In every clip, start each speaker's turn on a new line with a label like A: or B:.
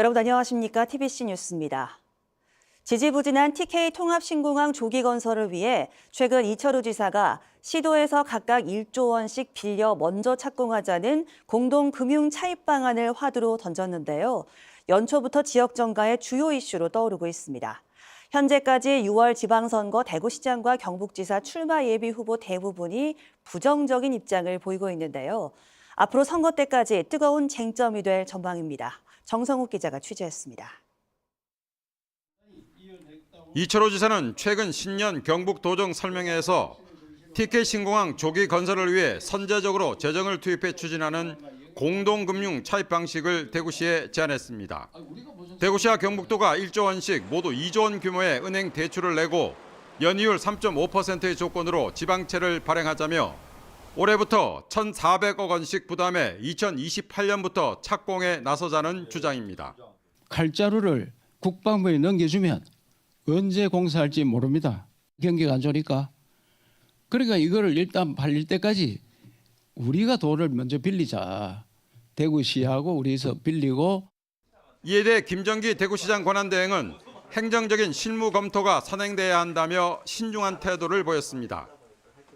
A: 여러분 안녕하십니까? TBC 뉴스입니다. 지지부진한 TK 통합신공항 조기 건설을 위해 최근 이철우 지사가 시도에서 각각 1조 원씩 빌려 먼저 착공하자는 공동 금융 차입 방안을 화두로 던졌는데요. 연초부터 지역 정가의 주요 이슈로 떠오르고 있습니다. 현재까지 6월 지방선거 대구시장과 경북지사 출마 예비 후보 대부분이 부정적인 입장을 보이고 있는데요. 앞으로 선거 때까지 뜨거운 쟁점이 될 전망입니다. 정성욱 기자가 취재했습니다.
B: 이철호 지사는 최근 신년 경북 도정 설명회에서 TK 신공항 조기 건설을 위해 선제적으로 재정을 투입해 추진하는 공동금융 차입 방식을 대구시에 제안했습니다. 대구시와 경북도가 1조 원씩 모두 2조 원 규모의 은행 대출을 내고 연이율 3.5%의 조건으로 지방채를 발행하자며 올해부터 1,400억 원씩 부담해 2028년부터 착공에 나서자는 주장입니다.
C: 칼자루를 국방부에 넘겨주면 언제 공사할지 모릅니다. 경기가 안 좋으니까. 그러니까 이거를 일단 팔릴 때까지 우리가 돈을 먼저 빌리자. 대구시하고 우리에서 빌리고
B: 이에 대해 김정기 대구시장 권한대행은 행정적인 실무 검토가 선행돼야 한다며 신중한 태도를 보였습니다.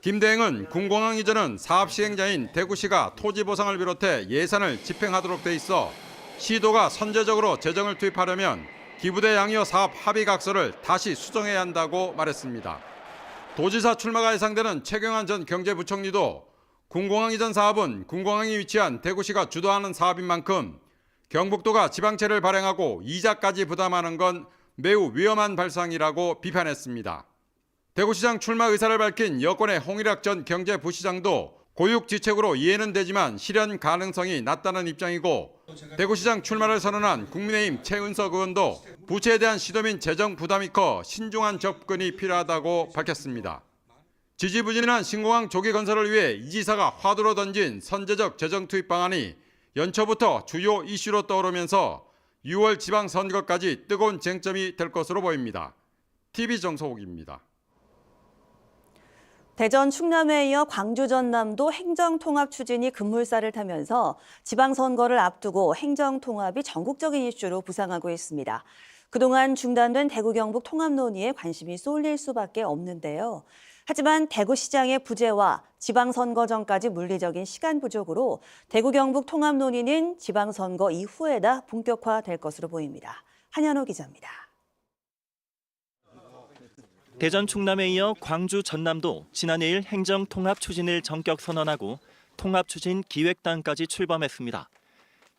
B: 김 대행은 군공항 이전은 사업 시행자인 대구시가 토지 보상을 비롯해 예산을 집행하도록 돼 있어 시도가 선제적으로 재정을 투입하려면 기부대 양이어 사업 합의 각서를 다시 수정해야 한다고 말했습니다. 도지사 출마가 예상되는 최경환 전 경제부총리도 군공항 이전 사업은 군공항이 위치한 대구시가 주도하는 사업인 만큼 경북도가 지방채를 발행하고 이자까지 부담하는 건 매우 위험한 발상이라고 비판했습니다. 대구시장 출마 의사를 밝힌 여권의 홍일학 전 경제부시장도 고육지책으로 이해는 되지만 실현 가능성이 낮다는 입장이고 대구시장 출마를 선언한 국민의힘 최은석 의원도 부채에 대한 시도민 재정 부담이 커 신중한 접근이 필요하다고 밝혔습니다. 지지부진한 신공항 조기 건설을 위해 이 지사가 화두로 던진 선제적 재정 투입 방안이 연초부터 주요 이슈로 떠오르면서 6월 지방선거까지 뜨거운 쟁점이 될 것으로 보입니다. TV 정소욱입니다.
A: 대전 충남에 이어 광주 전남도 행정통합 추진이 급물살을 타면서 지방선거를 앞두고 행정통합이 전국적인 이슈로 부상하고 있습니다. 그동안 중단된 대구 경북 통합 논의에 관심이 쏠릴 수밖에 없는데요. 하지만 대구시장의 부재와 지방선거 전까지 물리적인 시간 부족으로 대구 경북 통합 논의는 지방선거 이후에다 본격화될 것으로 보입니다. 한현호 기자입니다.
D: 대전 충남에 이어 광주 전남도 지난해일 행정 통합 추진을 전격 선언하고 통합 추진 기획단까지 출범했습니다.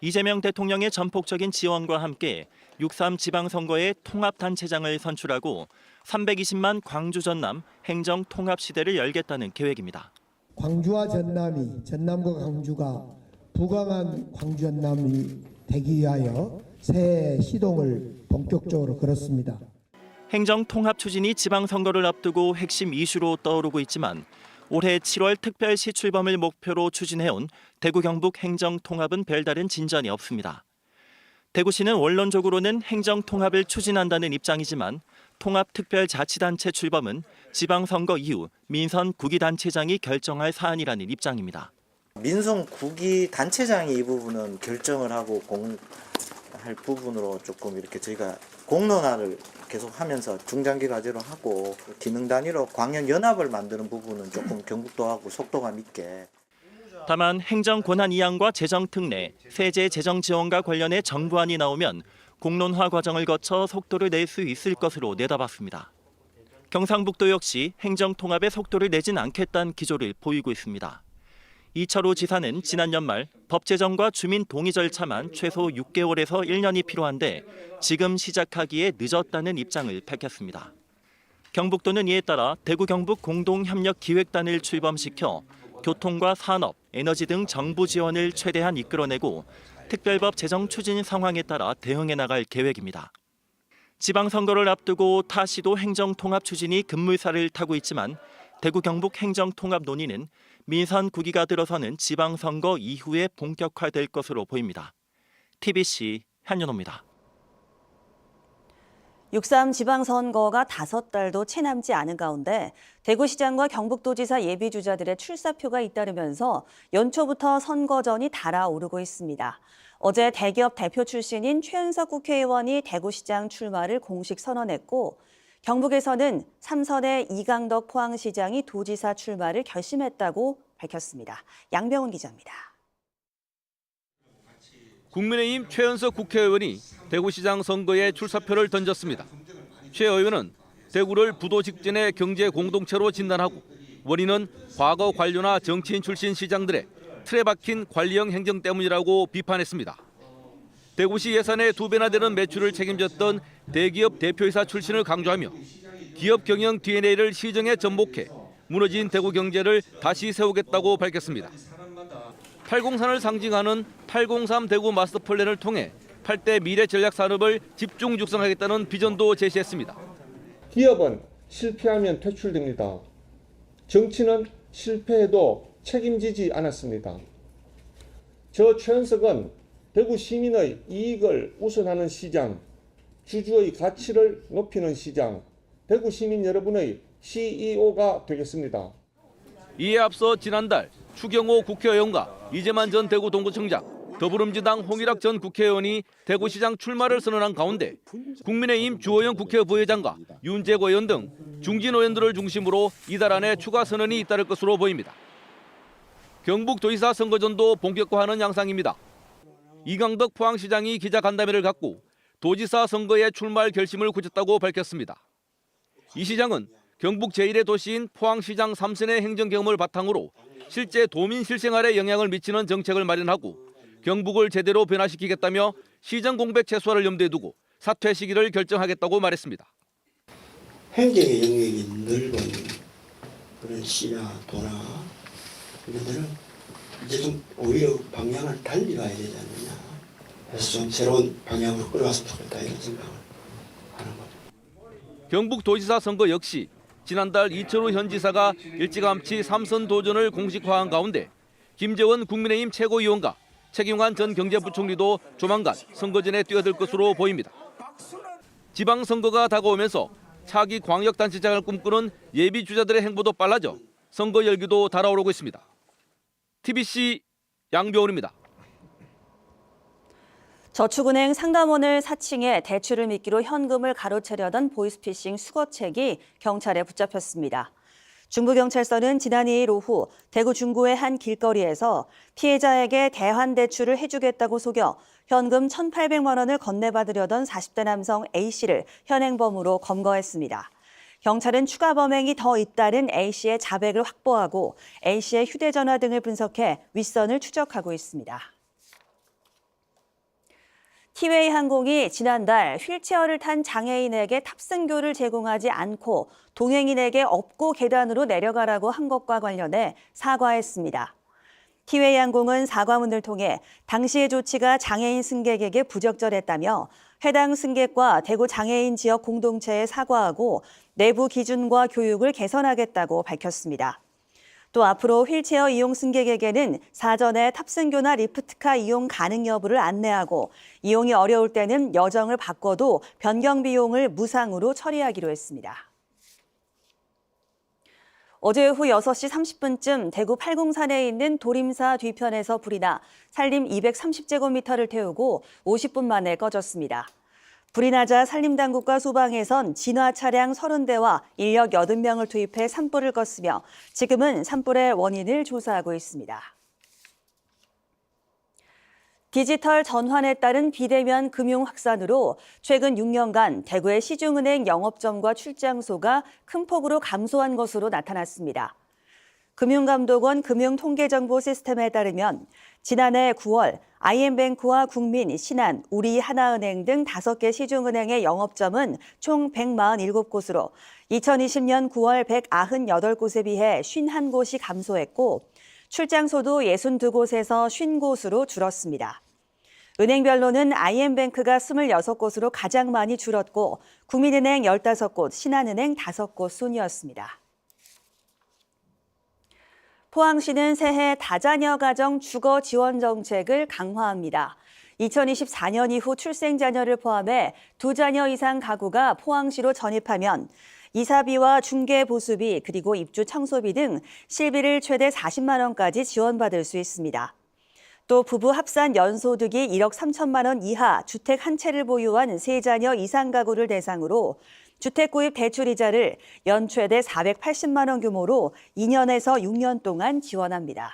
D: 이재명 대통령의 전폭적인 지원과 함께 6.3 지방선거에 통합단체장을 선출하고 320만 광주 전남 행정 통합 시대를 열겠다는 계획입니다.
E: 광주와 전남이 전남과 광주가 부강한 광주 전남이 되기 위하여 새 시동을 본격적으로 걸었습니다.
D: 행정 통합 추진이 지방 선거를 앞두고 핵심 이슈로 떠오르고 있지만 올해 7월 특별시 출범을 목표로 추진해온 대구 경북 행정 통합은 별다른 진전이 없습니다. 대구시는 원론적으로는 행정 통합을 추진한다는 입장이지만 통합 특별자치단체 출범은 지방선거 이후 민선 구기단체장이 결정할 사안이라는 입장입니다.
F: 민성 구기 단체장이 이 부분은 결정을 하고 공할 부분으로 조금 이렇게 저희가 공론화를 계속 하면서 중장기 과제로 하고 기능 단위로 광연 연합을 만드는 부분은 조금 경북도하고 속도감 있게
D: 다만 행정 권한 이양과 재정 특례, 세제 재정 지원과 관련해 정부안이 나오면 공론화 과정을 거쳐 속도를 낼 수 있을 것으로 내다봤습니다. 경상북도 역시 행정 통합의 속도를 내진 않겠다는 기조를 보이고 있습니다. 이철호 지사는 지난 연말 법 제정과 주민 동의 절차만 최소 6개월에서 1년이 필요한데 지금 시작하기에 늦었다는 입장을 밝혔습니다. 경북도는 이에 따라 대구 경북 공동협력 기획단을 출범시켜 교통과 산업, 에너지 등 정부 지원을 최대한 이끌어내고 특별법 제정 추진 상황에 따라 대응해 나갈 계획입니다. 지방선거를 앞두고 타 시도 행정통합 추진이 급물살을 타고 있지만 대구 경북 행정통합 논의는 민선 구기가 들어서는 지방선거 이후에 본격화될 것으로 보입니다. TBC 한윤호입니다.
A: 6.3 지방선거가 다섯 달도 채 남지 않은 가운데 대구시장과 경북도지사 예비주자들의 출사표가 잇따르면서 연초부터 선거전이 달아오르고 있습니다. 어제 대기업 대표 출신인 최은석 국회의원이 대구시장 출마를 공식 선언했고 경북에서는 삼선의 이강덕 포항시장이 도지사 출마를 결심했다고 밝혔습니다. 양병훈 기자입니다.
G: 국민의힘 최연석 국회의원이 대구시장 선거에 출사표를 던졌습니다. 최 의원은 대구를 부도 직전의 경제 공동체로 진단하고 원인은 과거 관료나 정치인 출신 시장들의 틀에 박힌 관리형 행정 때문이라고 비판했습니다. 대구시 예산의 두 배나 되는 매출을 책임졌던 대기업 대표이사 출신을 강조하며 기업 경영 DNA를 시정에 전복해 무너진 대구 경제를 다시 세우겠다고 밝혔습니다. 803을 상징하는 803 대구 마스터 플랜을 통해 8대 미래 전략 산업을 집중 육성하겠다는 비전도 제시했습니다.
H: 기업은 실패하면 퇴출됩니다. 정치는 실패해도 책임지지 않았습니다. 저 최현석은 대구 시민의 이익을 우선하는 시장, 주주의 가치를 높이는 시장, 대구 시민 여러분의 CEO가 되겠습니다.
G: 이에 앞서 지난달 추경호 국회의원과 이재만 전 대구 동구청장, 더불어민주당 홍일학 전 국회의원이 대구시장 출마를 선언한 가운데 국민의힘 주호영 국회 부회장과 윤재고 의원 등 중진 의원들을 중심으로 이달 안에 추가 선언이 잇따를 것으로 보입니다. 경북도지사 선거전도 본격화하는 양상입니다. 이강덕 포항시장이 기자간담회를 갖고 도지사 선거에 출마할 결심을 굳혔다고 밝혔습니다. 이 시장은 경북 제1의 도시인 포항시장 3선의 행정 경험을 바탕으로 실제 도민 실생활에 영향을 미치는 정책을 마련하고 경북을 제대로 변화시키겠다며 시정 공백 최소화를 염두에 두고 사퇴 시기를 결정하겠다고 말했습니다.
I: 행정의 영역이 넓은 그런 시나 도나 이런 데는 이제 좀 오히려 방향을 달리 가야 되지 않느냐 그래서 좀 새로운 방향으로 끌어갔으면 좋겠다 이런 생각을 하는 거죠.
G: 경북도지사 선거 역시 지난달 이철우 현 지사가 일찌감치 삼선 도전을 공식화한 가운데 김재원 국민의힘 최고위원과 최경환 전 경제부총리도 조만간 선거전에 뛰어들 것으로 보입니다. 지방선거가 다가오면서 차기 광역단체장을 꿈꾸는 예비 주자들의 행보도 빨라져 선거 열기도 달아오르고 있습니다. TBC 양병훈입니다.
A: 저축은행 상담원을 사칭해 대출을 미끼로 현금을 가로채려던 보이스피싱 수거책이 경찰에 붙잡혔습니다. 중부경찰서는 지난 2일 오후 대구 중구의 한 길거리에서 피해자에게 대환대출을 해주겠다고 속여 현금 1,800만 원을 건네받으려던 40대 남성 A씨를 현행범으로 검거했습니다. 경찰은 추가 범행이 더 잇따른 A씨의 자백을 확보하고 A씨의 휴대전화 등을 분석해 윗선을 추적하고 있습니다. 티웨이 항공이 지난달 휠체어를 탄 장애인에게 탑승교를 제공하지 않고 동행인에게 업고 계단으로 내려가라고 한 것과 관련해 사과했습니다. 티웨이 항공은 사과문을 통해 당시의 조치가 장애인 승객에게 부적절했다며 해당 승객과 대구 장애인 지역 공동체에 사과하고 내부 기준과 교육을 개선하겠다고 밝혔습니다. 또 앞으로 휠체어 이용 승객에게는 사전에 탑승교나 리프트카 이용 가능 여부를 안내하고 이용이 어려울 때는 여정을 바꿔도 변경 비용을 무상으로 처리하기로 했습니다. 어제 오후 6시 30분쯤 대구 팔공산에 있는 도림사 뒤편에서 불이 나 산림 230제곱미터를 태우고 50분 만에 꺼졌습니다. 불이 나자 산림당국과 소방에선 진화 차량 30대와 인력 80명을 투입해 산불을 껐으며 지금은 산불의 원인을 조사하고 있습니다. 디지털 전환에 따른 비대면 금융 확산으로 최근 6년간 대구의 시중은행 영업점과 출장소가 큰 폭으로 감소한 것으로 나타났습니다. 금융감독원 금융통계정보 시스템에 따르면 지난해 9월 IM뱅크와 국민, 신한, 우리하나은행 등 5개 시중은행의 영업점은 총 147곳으로 2020년 9월 198곳에 비해 51곳이 감소했고 출장소도 62곳에서 50곳으로 줄었습니다. 은행별로는 IM뱅크가 26곳으로 가장 많이 줄었고 국민은행 15곳, 신한은행 5곳 순이었습니다. 포항시는 새해 다자녀 가정 주거 지원 정책을 강화합니다. 2024년 이후 출생 자녀를 포함해 두 자녀 이상 가구가 포항시로 전입하면 이사비와 중개 보수비 그리고 입주 청소비 등 실비를 최대 40만 원까지 지원받을 수 있습니다. 또 부부 합산 연소득이 1억 3천만 원 이하 주택 한 채를 보유한 세 자녀 이상 가구를 대상으로 주택 구입 대출 이자를 연 최대 480만 원 규모로 2년에서 6년 동안 지원합니다.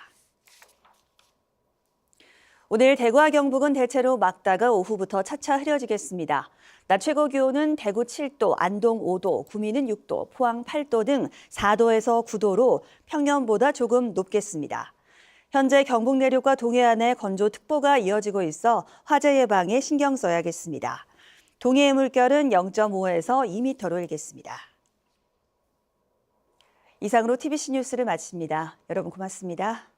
A: 오늘 대구와 경북은 대체로 막다가 오후부터 차차 흐려지겠습니다. 낮 최고 기온은 대구 7도, 안동 5도, 구미는 6도, 포항 8도 등 4도에서 9도로 평년보다 조금 높겠습니다. 현재 경북 내륙과 동해안에 건조특보가 이어지고 있어 화재 예방에 신경 써야겠습니다. 동해의 물결은 0.5에서 2m로 일겠습니다. 이상으로 TBC 뉴스를 마칩니다. 여러분 고맙습니다.